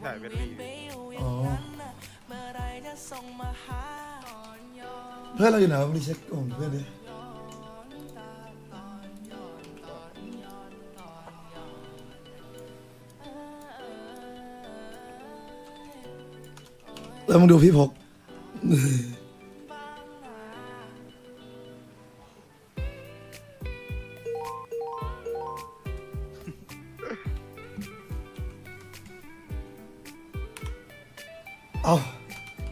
ใช่เป็นลีอ๋อเพื่อนเราอยู่ไหนวะรีเช็คกลุ่มเพื่อนดิแล้วมึงดูพี่พก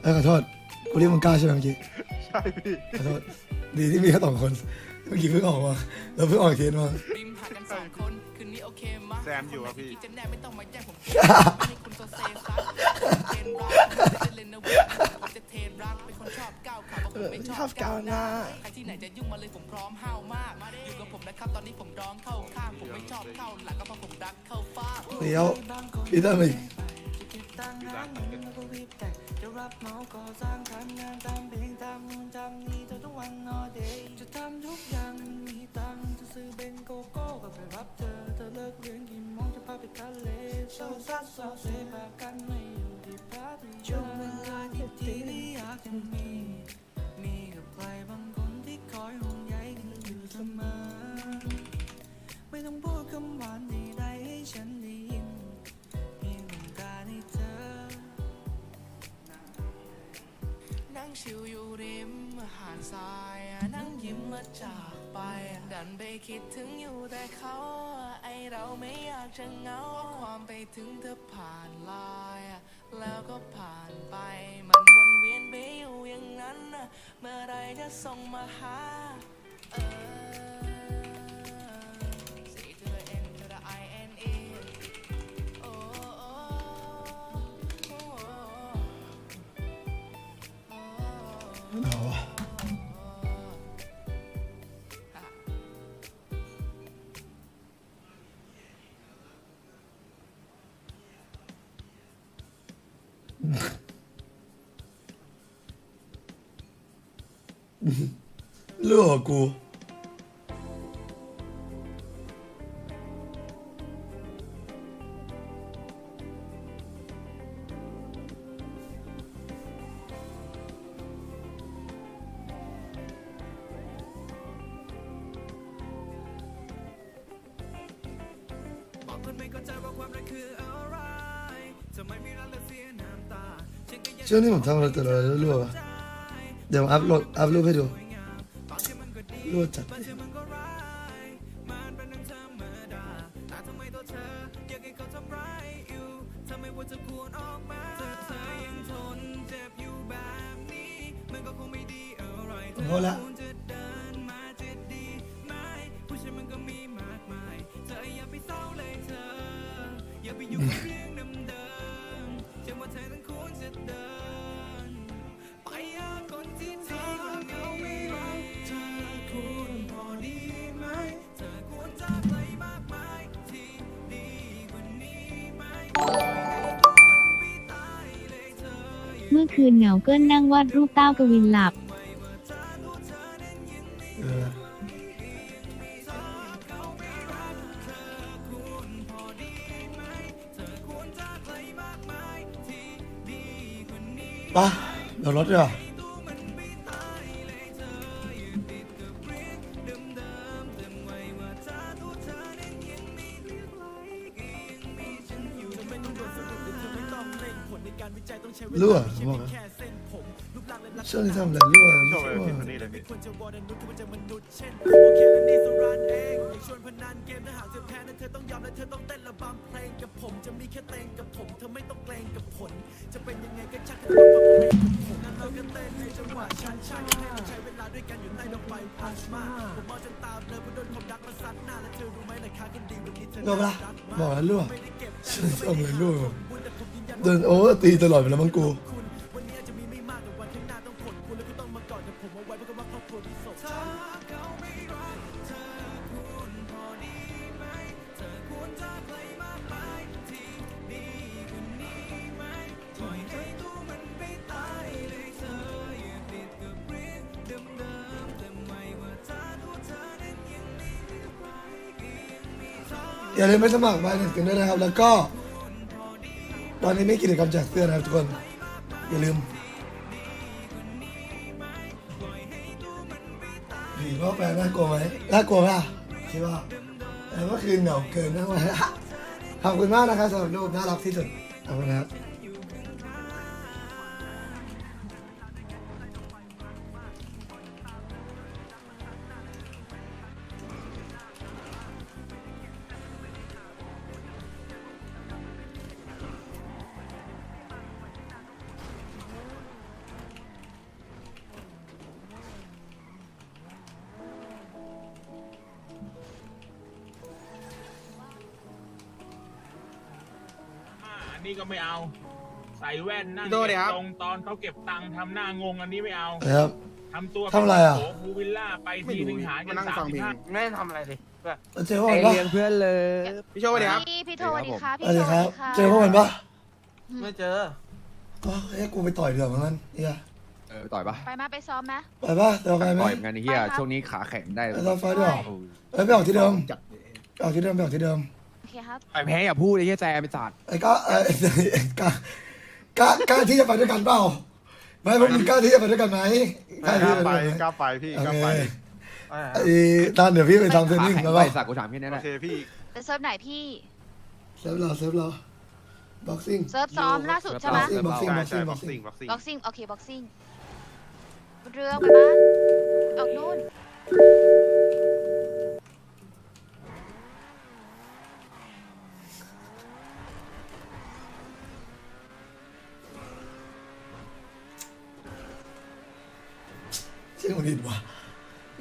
อ้ยขอโทษกูเรียกมึงกล้าใช่ไหมเมื่อกี้ใช่พี่ขอโทษดีที่มีแค่สองคน เมื่อกี้เพิ่งออกมาแล้วเพิ่งออกเคสมาริมหากันสองคนคืนนี้โอเคมะแซมอยู่ครับพี่จะแน่ไม่ต้องมาแย่งผมไม่ให้คุณโซเซซัสเทนรักจะเล่นนะเว้ยผมจะเทนรักเป็นคนชอบก้าวขาเพราะผมไม่ชอบก้าวหน้าใครที่ไหนจะยุ่งมาเลยผมพร้อมห้าวมากอยู่กับผมนะครับตอนนี้ผมร้องเข้าข้างผมไม่ชอบเข้าหลังก็เพราะผมรักเข้าฟ้าเดี๋ยวพี่ตั้มอีกพี่ รักมันเป็นจะรับเหมาก่อสร้างทำงานตามเพลงตามนู่นตามนี่เธอทุกวันนอเดย์จะทำทุกอย่างมีตังค์จะซื้อเบนโกโก้ก็ไปรับเธอเธอเลิกเรียนกี่โมงจะพาไปทะเลโซซัสโซเซพากันไม่อยู่ที่พัทยาช่วงเวลาที่ดีที่อยากจะมี มีกับใครบางคนที่คอยห่วงใยกันอยู่เสมอไม่ต้องพูด ชิวอยู่ริมหาดทรายนั่งยิ้มมาจากไป ดันไปคิดถึงอยู่แต่เขาไอเราไม่อยากจะเหงาความไปถึงเธอผ่านลายแล้วก็ผ่านไป มันวนเวียนไปอยู่อย่างนั้น เมื่อไรจะส่งมาหาเออ ยังช่วงนี้ผมทำอะไรแต่ละรั่วๆวะเดี๋ยวอัพโหลดอัพรูปให้ดู รั่วจัดบางทีมันก็ร้ายมันเป็นเรื่องธ คืนเหงาเกิ้ลนั่งวาดรูปเต้ากวินหลับ เออปะเดี๋ยวรถดีกว่า ช่วงนี้ทำอะไรรั่วชอบรั่เลยวพี่คนนี้เลยพี่ควรจะวอร์ดนุษย์ควรจะมนุษย์เช่นผมแค่เล่นนี่สุรานเองอยากชวนพนันเกมถ้าหากเธอแพ้นั้นเธอต้องยอมและเธอต้องเต้นระบำเพลงกับผมจะมีแค่เต้นกับผมเธอไม่ต้องเกรงกับผล จะเป็นยังไงก็ช่างเธอต้องมาเพลงกับผมงั้นเราก็เต้นในจังหวะชันชันให้มันใช้เวลาด้วยกันอยู่ใต้ดอกไม้พลาสมาผมมองจนตามเลยเพราะโดนความรักมาซัดหน้าและเธอรู้ไหมราคากันดีวันนี้เธอรั่วปะล่ะบอกแล้วรั่วไม่ได้เก็บช่วงนี้ทำอะไรรั่วบุญแต่ผมยืนยันเดินโอ้ตีตลอดเวลามั้งกู อย่าลืมไปสมัครบาหนึ่งกันด้วยนะครับ แล้วก็ ตอนนี้ไม่กิจกรรมแจกเสื้อนะครับทุกคน อย่าลืมผีพ่อแปลน่ากลัวไหมน่ากลัวไหมอะคิดว่าแต่เมื่อคืนเหงาเกินมากเลยขอบคุณมากนะครับสำหรับรูปน่ารักที่สุดขอบคุณครับ นนี้ก็ไม่เอา ใส่แว่นนั่งพี่โต้ดิครับ ตรงตอนเขาเก็บตังค์ทำหน้างงอันนี้ไม่เอานะครับ ทำตัวทำอะไรอะ โโหภูวิลล่าไปทีหนึ่งหารกันสามสิบห้า ไม่ได้ทำอะไรเลยแล้วเจอพวกมันปะพี่โชว์สวัสดีครับ พี่พี่โทสวัสดีครับสพี่วัสโทดีสควัรัสบดีครับ เจอพวกมันปะไม่เจอ อ๋อเฮ้ยกูไปต่อยเดือดเหมือนกันเฮียเออต่อยปะไปมาไปซ้อมไหม ไปปะเดี๋ยวไปไหมต่อยเหมือนกันไอ้เฮียไปครับ ช่วงนี้ขาแข็งได้ไปซ้อมไฟด้วยเหรอโอ้ยเอ้ยไปออกที่เดิมไปออกที่เดิมไปออกที่เดิมโอเคครับไอ้แพ้อย่าพูดไอ้เฮียแจมไปศาสตร์ไอ้ก็ไอ้กล้ากล้ากล้าที่จะไปด้วยกันเปล่าไม่พวกมึงกล้าที่จะไปด้วยกันไหมกล้าที่จะไปด้วยกันไหมกล้าไปพี่โอกล้าเคไปไอ้ตอนเดี๋ยวพี่ไปทำเทรนขานิ่งแข็งแล้วไปป่ะสักกูถามแค่นั้นแหโอละเคพี่ ไปเซิร์ฟไหนพี่ เซฟเราเซฟเราบ็อกซิ่ง เซิร์ฟซ้อมล่าสุดใช่ไหม บ็อกซิ่ง บ็อกซิ่งใช่บ็อกใช่ซิ่งบ็อกบ็อกซิ่ซิ่งงบ็อกซิ่งบ็อกซิ่งโอเคบ็อกซิ่งบนเรือไปบ้านออกนู่น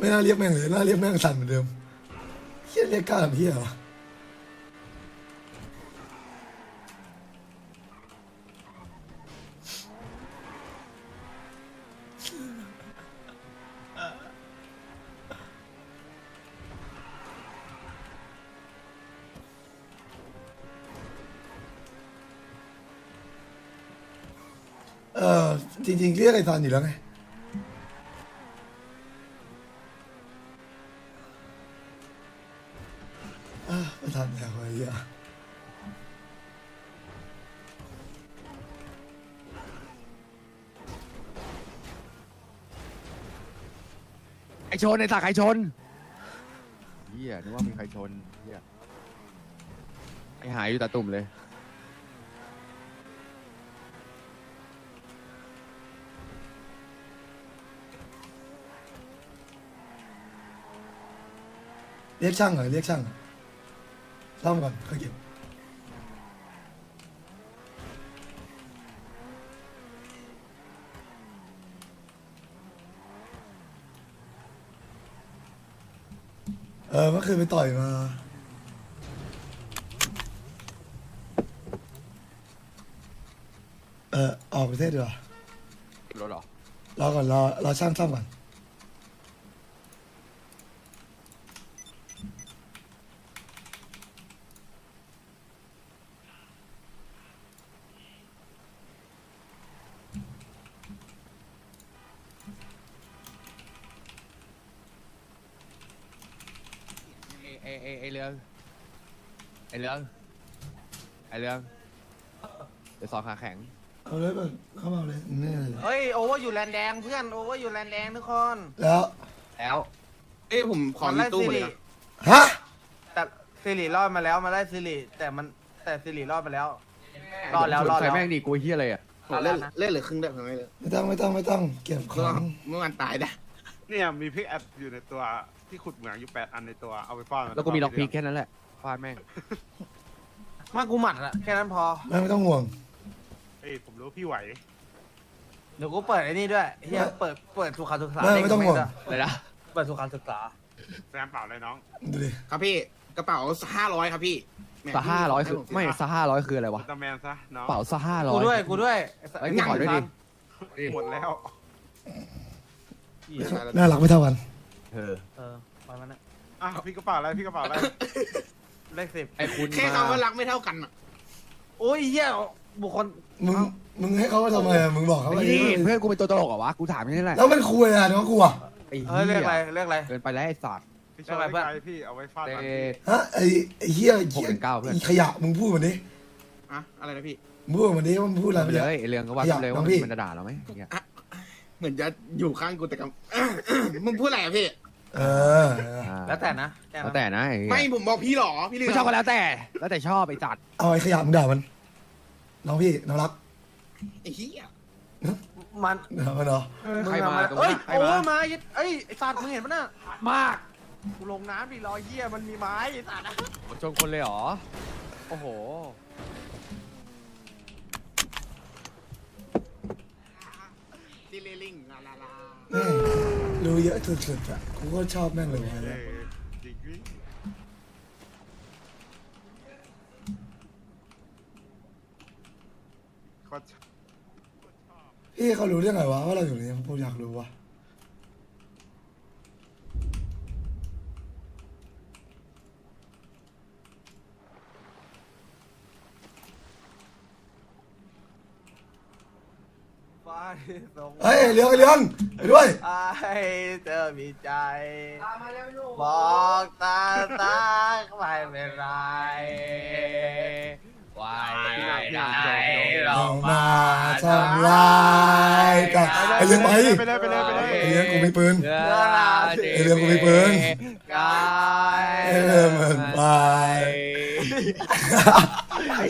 ไม่น่าเรียกแม่งเลยน่าเรียกแม่งสันเหมือนเดิมเฮียเรียกกล้าเฮียวะเออจริงๆเรียกไอ้ซันอยู่แล้วไง ชนไอสักไอชนเฮียนึกว่ามีใครชนเฮียไอหายอยู่ตาตุ่มเลย เรียกช่างเหรอเรียกช่างเหรอซ่อมก่อนค่อยเก็บ ออเมื่อคืนไปต่อยมา เออออกประเทศดีกว่ารถเหรอ รอก่อนรอรอช่างซ่อมก่อน ไอไอไอไอเรื่องไอเรื่องไอเรื่องเดี๋ยวสอนขาแข็ง เอาเลยเปิดเข้ามาเอาเลยนี่เลยเฮ้ย โอเวอร์อยู่แลนด์แดงเพื่อน โอเวอร์อยู่แลนด์แดงทุกคนแล้วแล้ว เอ้ยผมขอมีตู้หมดเลยนะฮะแต่ซิริรอดมาแล้วมาได้ซิริแต่มันแต่ซิริรอดมาแล้ว รอดแล้วรอดใส่แล้ว แม่งดีกูเฮียอะไรอะผมเล่นเล่นเหลือครึ่งเดียวผมไม่เลยไม่ต้องไม่ต้องไม่ต้องเก็บขเมื่อองเมื่อวานตายนะเนี่ยมีพิกแอดอยู่ในตัว ที่ขุดเหมืองอยู่แปดอันในตัวเอาไปฟาดนแล้วก็มีล็อกพีคแค่นั้นแหละฟาดแม่งมากูหมัดอะแค่นั้นพอ ไม่ไม่ต้องห่วง เอ้ยผมรู้พี่ไหวเดี๋ยวกูเปิดไอ้นี่ด้วยเฮียเปิดเปิดสุขาศึกษาไม่ไม่ต้องห่วงอะไรนะเปิดสุขาศึกษาแซมเปล่าเลยน้อง ดูดิครับพี่กระเป๋าห้าร้อยครับพี่แหซะห้าร้อยคือให้ผไม่ซะห้าร้อยคืออะไรวะอุลตร้าแมนซะน้องเป่าซะห้าร้อกูยด้วยกูด้วยไอ้ยพี่ขอด้วยดิ หมดแล้ว น่ารักไม่เท่ากัน เออเออไปมันนะอะพี่กระเป๋าอะไรพี่กระเป๋าอะไรเลขสิบไอคุณแค่มาคำว่ารักไม่เท่ากันอะโอ้ยเฮียบุคคล มึงมึงให้เขามาทำไมอะมึงบอกเขาไปนี่เพื่อนกูเป็นตัวตลกเหรอวะกูถามแค่นั้นแหละแล้วมันคุยอะไรน้องกูอะไอ้เออเหี้เรียกอะไรยเรียกอะไรเกินไปแล้วไอ้สัตว์พี่ชอบไม่เป็นไรไกลพี่เอาไว้ฟาดเตมันฮะไอ้ไอ้เหี้ยหกเป็นเก้าเพื่อนไอ้ขยะมึงพูดมันดิอะอะไรนะพี่ มึงพูดวันนี้ว่ามึงพูดอะไรไปไปเลเลยยไอ้เรื่องก็ว่าอยากไปเลยน้ว่าองพี่มันจะด่าเราไหมไอ้เหี้ย เหมือนจะอยู่ข้างกูแต่กับ มึงพูดอะไรอะพี่ เอออ่าแล้วแต่นะค่นั้นแล้วแต่นะไอ้เหี้ยไม่ผมบอกพี่หรอพี่เลืไม่ชอบก็แล้วแต่ แล้วแต่ชอบไอ้จัดเอาไอ้ขยะมึงด่ามันน้องพี่น้องรักไอ้เหี้ยมันด่ามันเหรอใครมาตรงเอ้ยนี้ใครโอ้มามาเอ้ยไอ้สัตว์มึงเห็นปะน่ะมากกูลงน้ำดิรอยเหี้ยมันมีไม้ไอ้สัตว์อะ ชนคนเลยเหรอ โอ้โห ดิเลลิงลาลาลา แม่งรู้เยอะสุดๆอะกูก็ชอบแม่งเลยเอว่ะอจริงพี่โคตรชอบพี่เขารู้ได้ไงวะว่าเราอยู่นี่ผมอยากรู้วะ ไปส่ง เฮ้ยเลี้ยงไอ้เลี้ยงไปด้วย ไอ้เธอมีใจ บอกตาตาไม่เป็นไรวายเรามาทำลายกันไอ้เลี้ยงไปไปเลยไปเลยไปเลย ไอ้เลี้ยงกูมีปืนเนื้อราไอ้เรื่องกูมีปืน กายไอ้เรื่องมันไป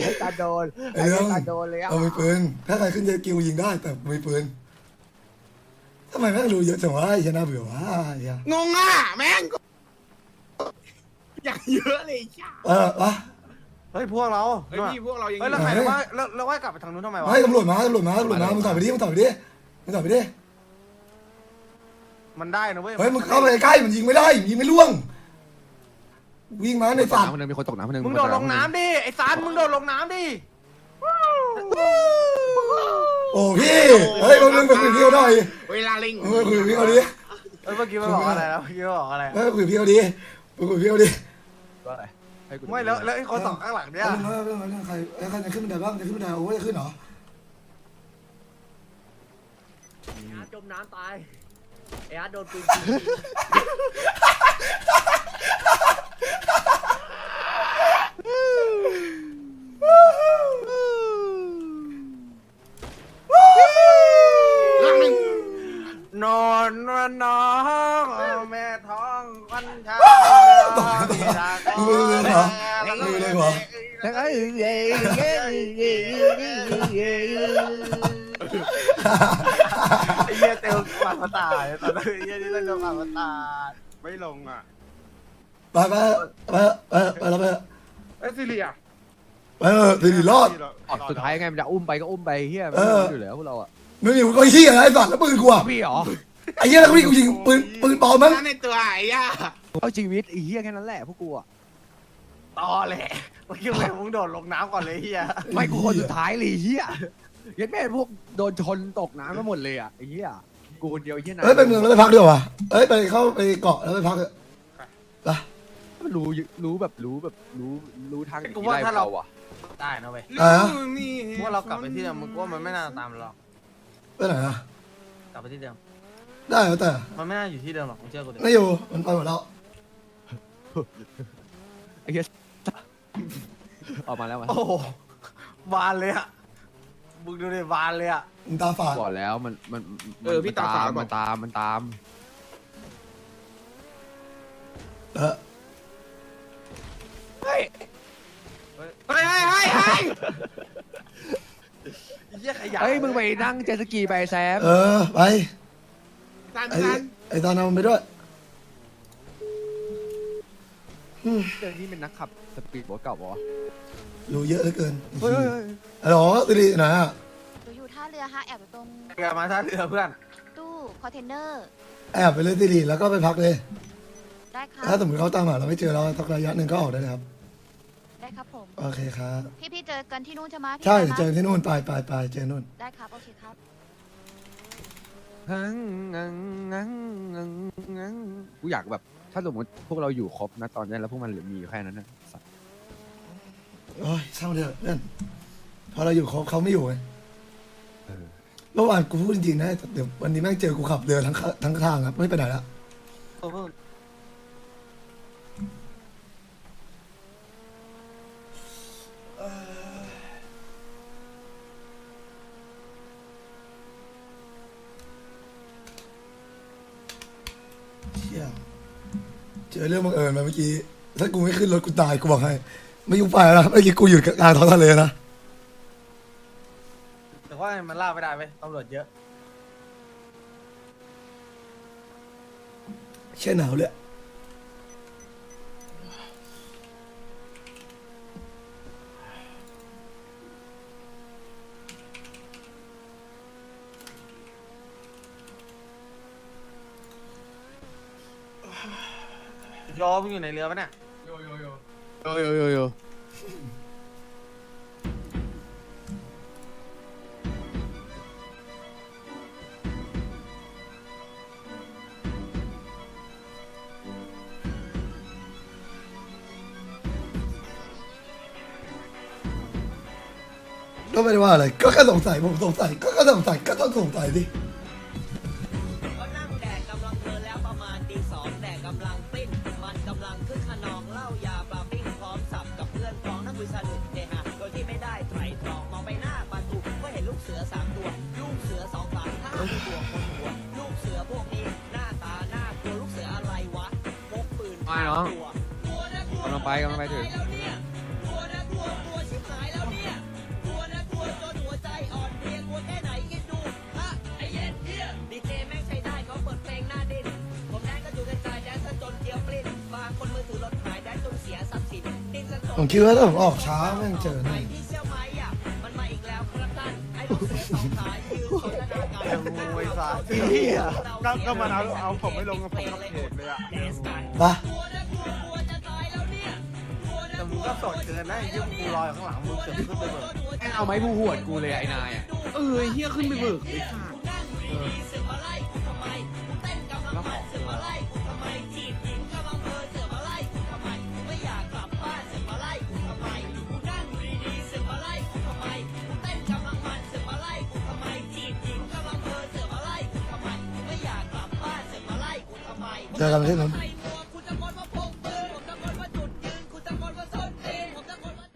ไอ้ตาโดนไอ้เรื่องตาโดนเลยอะเอามีปืน ถ้าใครขึ้นเยกิวยิงได้ แต่กูมีปืนทำไมแม่งรู้เยอะจังวะไอ้ชนะเบื่อวะไอ้เหี้ยงงอะแม่งอย่างเยอะเลยจ้าเออวะเฮ้ยพวกเราเฮ้ยพี่พวกเรายังเฮ้ยแล้วใครว่าแล้วแล้วว่ากลับไปทางนู้นทำไมวะไม่ตำรวจมาตำรวจมาตำรวจมามึงต่อยไปดิมึงต่อยไปดิมึงต่อยไปดิมันได้นะเว้ยเฮ้ยมึงเข้าไปใกล้มันยิงไม่ได้ยิงไม่ล่วง วิ่งมาในตกสัตว์น้ำคนหนึงมีคนตกน้ำคนหนึงมึงโดดลงน้ำดิไอ้สารมึงโดดลงน้ำดิโอ้พี่เฮ้ยมึงมึงไปคุยกับพี่เขาหน่อยเวลาลิงมึงไปคุยกับพี่เขาดิเอ้ยเมื่อกี้มันบอกอะไรนะเมื่อกี้มันบอกอะไรเฮ้ยไปคุยกับพี่เขาดิไปคุยกับพี่เขาดิว่าอะไรให้กูดูไม่แล้วแล้วไอ้คนสองข้างหลังเนี่ย เรื่องเรื่องเรื่องใครเอ้ยใครจะขึ้นบันไดบ้างจะขึ้นบันไดโอ้ยจะขึ้นเหรอจมน้ำตายไอ้อาร์ตโดนปืน เรื่องห นอนนอนน้องแม่ท้องวันชามือเลยเหรอมือเลยเหรอแล้วก็เอ้ยเอ้ยเอ้ยเอ้ยเอ้ยเอ้ยไอ้เหี้ยเตลปากมาตายตอนนั้นไอ้เหี้ยนี่ต้องโดนปากมาตายไม่ลงอะไปไปไปไปไปแล้วไป เอ้ยซิเลียไปเออตีดีรอดออกสุดท้ายไงมันจะอุ้มไปก็อุ้มไปเฮียมันเออไม่รู้อยู่แล้วพวกเราอะไม่มีก็ขี้อะไรไอ้สัตว์แล้วปืนกูอะพี่เหรอไอ้เหี้ยแล้วกูยิงปืนปืนปลอมมั้งนั่นในตัวไอ้ย่าเอาชีวิตไอ้เฮียแค่นั้นแหละพวกกูอะตอแหละเมื่อกี้มึงโดดลงน้ำก่อนเลยไอ้เหี้ยไม่กูคนสุดท้ายเลยไอ้เฮียยัดแม่พวกโดนชนตกน้ำมาหมดเลยอะไอ้เฮียกูคนเดียวไอ้เฮียนะเอ้ยไปเมืองแล้วไปพักดีกว่าเอ้ยไปเข้าไปเกาะแล้วไปพักเถอะไป รู้รู้แบบรู้แบบรู้รู้ทางหนีกูว่าไล่ถ้าเราอะได้นะเว้ยอะนี่กูว่าเรากลับไปที่เดิมมึงกูว่ามันไม่น่าตามเราหรอกไปไหนอะกลับไปที่เดิมได้แล้วแต่มันไม่น่าอยู่ที่เดิมหรอกมึงเชื่อกูดิไม่อยู่มันไปหมดแล้วไอ้เฮียออกมาแล้วมาโอ้โหบานเลยอะมึงดูดิบานเลยอะมึงตาฝาดบอกแล้วมันมันมันเออพี่ตาฝาดมันตามมันตาม เออ เฮ้ยเฮ้ยเฮ้ยเฮ้ยไอ้เหี้ยขยะเฮ้ยมึงไปนั่งเจตสกีไปแซมเออไปตันไอ้ตันไอ้ตานามันไปด้วยเรื่องนี้เป็นนักขับสปีดโบ๊ทเก่าปะวะรู้เยอะเหลือเกินเฮ้ยเฮ้ยเฮ้ยฮัลโหลตีดีไหนอะหนูอยู่ท่าเรือฮะแอบอยู่ตรงเรือมาท่าเรือเพื่อนตู้คอนเทนเนอร์แอบไปเลยตีดีแล้วก็ไปพักเลย ได้ครัถ้าบสมมติเขาตามหาเราไม่เจอเราสักระยะหนึ่งก็ออกได้เลยครับ ได้ครับผมโอเคครับพี่พี่เจอกันที่นู่นใช่ไหมพี่ใช่ไปไหมเจอที่นู่นไปไปไปเจอนู่น ได้ครับโอเคครับ งังงังงังงังงังกูอยากแบบ ถ้าสมมติพวกเราอยู่ครบนะตอนนี้แล้วพวกมันเหลือมีอยู่แค่นั้นนะสัตว์โอ้ยช่างมันเถอะเพื่อนพอเราอยู่เขาเขาไม่อยู่ไงเมื่อวานกูพูดจริงๆนะเดี๋ยววันนี้แม่งเจอกูขับเรือทั้งข้าทั้งทางครับไม่ไปไหนละ เชี่ยเจ อเรื่องบังเอิญมาเมื่อกี้ ถ้ากูไม่ขึ้นรถกูตายกูบอกให้ ไม่ยุ่งไปแล้วนะเมื่อกี้กูอยู่กลางท้องทะเลนะ แต่ว่ามันล่าไม่ได้ไหมตำรวจเยอะ เชี่ยหนาวเลย ยอมึงอยู่ในเรือปะเนี่ยโยโยโยโยก็ไม่ได้ว่าอะไร ก็แค่สงสัยผมสงสัย ก็ก็สงสัย ก็ต้องสงสัยดิะจายแดนซะจนเจียวปลิ้นบางคนมือถือรถหายแดนจนเสียทรัพย์สินดิ้นซะจนผมคิดว่าถ้าผมออกช้าแม่งเจอไอ้แน่ที่เชี่ยวไม้อะมันมาอีกแล้วครับท่านไอ้ลูกเสือสองขายืนสนทนาการแต่มึงไว้ซะเหี้ยก็ก็มันเอาเอาผมไม่ลงกับผมกับเพจเลยอะ ปะ ก็สดเกินนะไอ้ยี่กูรอยข้างหลังมึงเสือกขึ้นไปเบิกแม่งเอาไม้ผู้หวดกูเลยไอ้นายอะเออไอ้เฮียขึ้นไปเบิกไอ้สัสเอมาไล่กูทำไมกูเต้นกำลังมันเสือมาไล่กูทำไมจีบหญิงกำลังเพลินเสือมาไล่กูทำไมกูไม่อยากกลับบ้านเสือมาไล่กูทำไมกูตั้งดีดีเสือมาไล่กูทำไมกูเต้นกำลังมันเสือมาไล่กูทำไมจีบหญิงกำลังเพลินเสือมาไล่กูทำไมกูไม่อยากกลับบ้านเสือมาไล่กูทำไมจอกันที่นั้น